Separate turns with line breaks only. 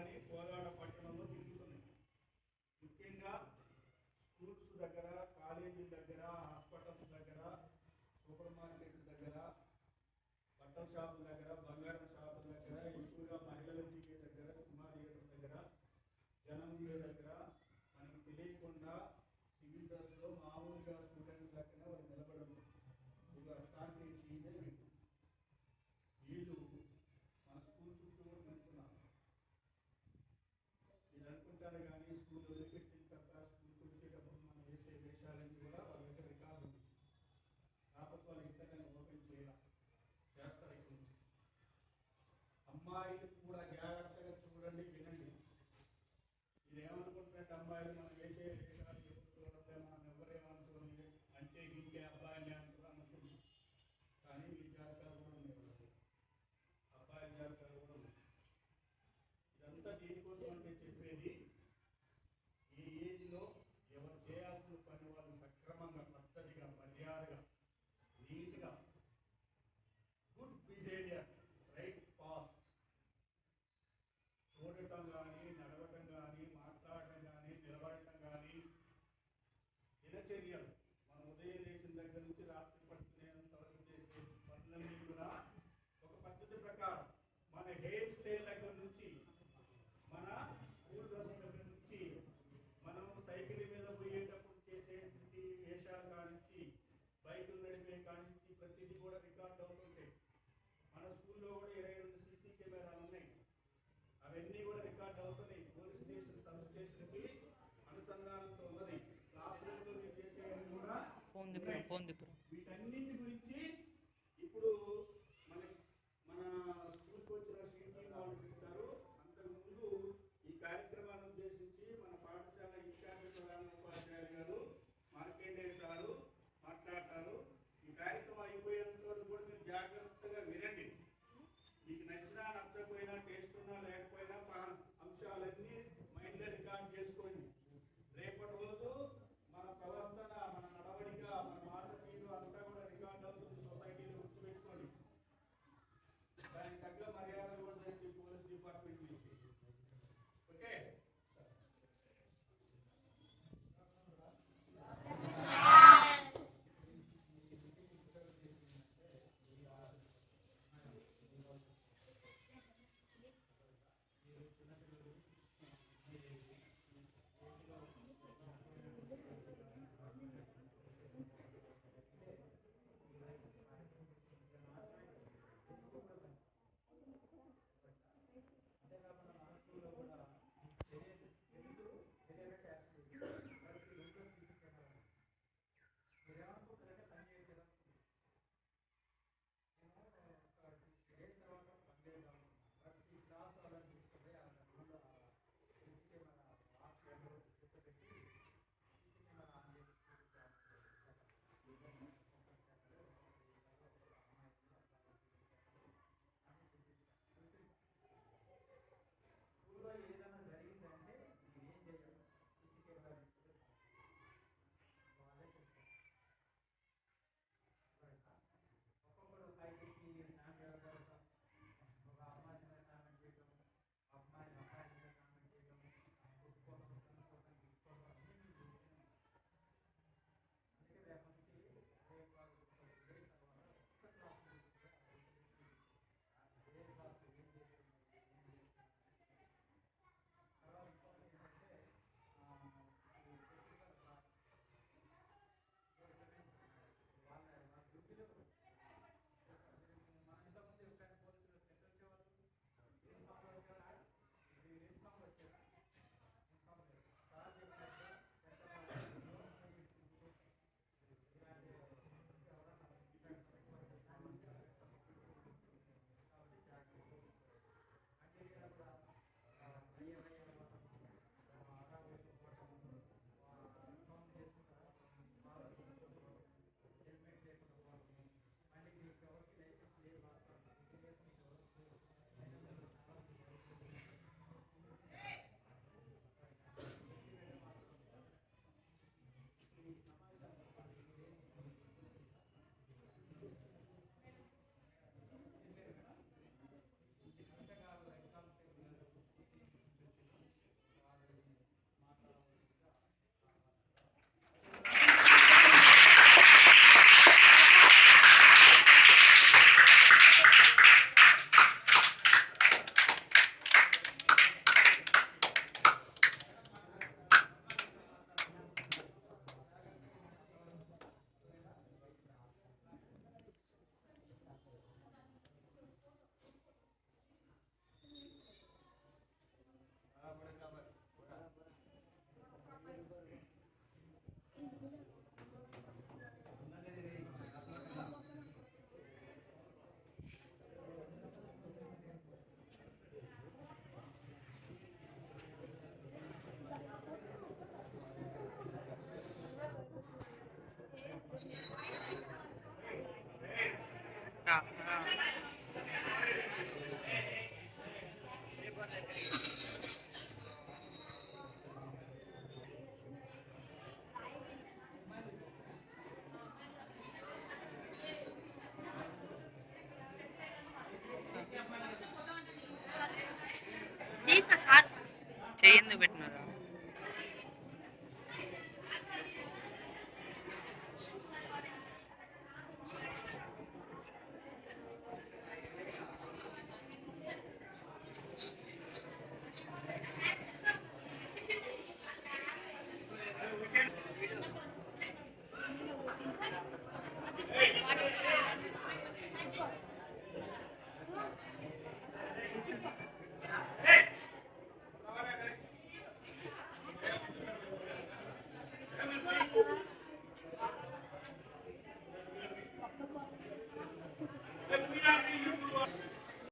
కానీ కోదాడ పట్టణంలో తిరుగుతున్నాయి. ముఖ్యంగా స్కూల్స్ దగ్గర కాలేజీల దగ్గర హాస్పిటల్స్ దగ్గర సూపర్ మార్కెట్ల దగ్గర బట్టల షాపుల దగ్గర బంగారం షాపుల దగ్గర ఎక్కువగా మహిళలు దిగే దగ్గర సినిమా థియేటర్ దగ్గర జనం దగ్గర మనకు తెలియకుండా సివిల్ డ్రెస్లో మామూలుగా స్టూడెంట్స్ పిల్లలు కానీ స్కూల్ వదిలిపెట్టిన తర్వాత మనం వేసే వేషాలన్నీ కూడా వాళ్ళ దగ్గర రికార్డు ఉంది వాళ్ళు ఓపెన్ చేయాలి. చేస్తారు ఇక్కడ నుంచి. అమ్మాయిలు కూడా జాగ్రత్తగా చూడండి వినండి. ఇది ఏమనుకుంటున్నట్టు అమ్మాయిలు on the
ఫోన్ దిప్పురా ఫోన్ దిప్పురా
వీటన్నింటి గురించి ఇప్పుడు
చేయింది పెట్టినారా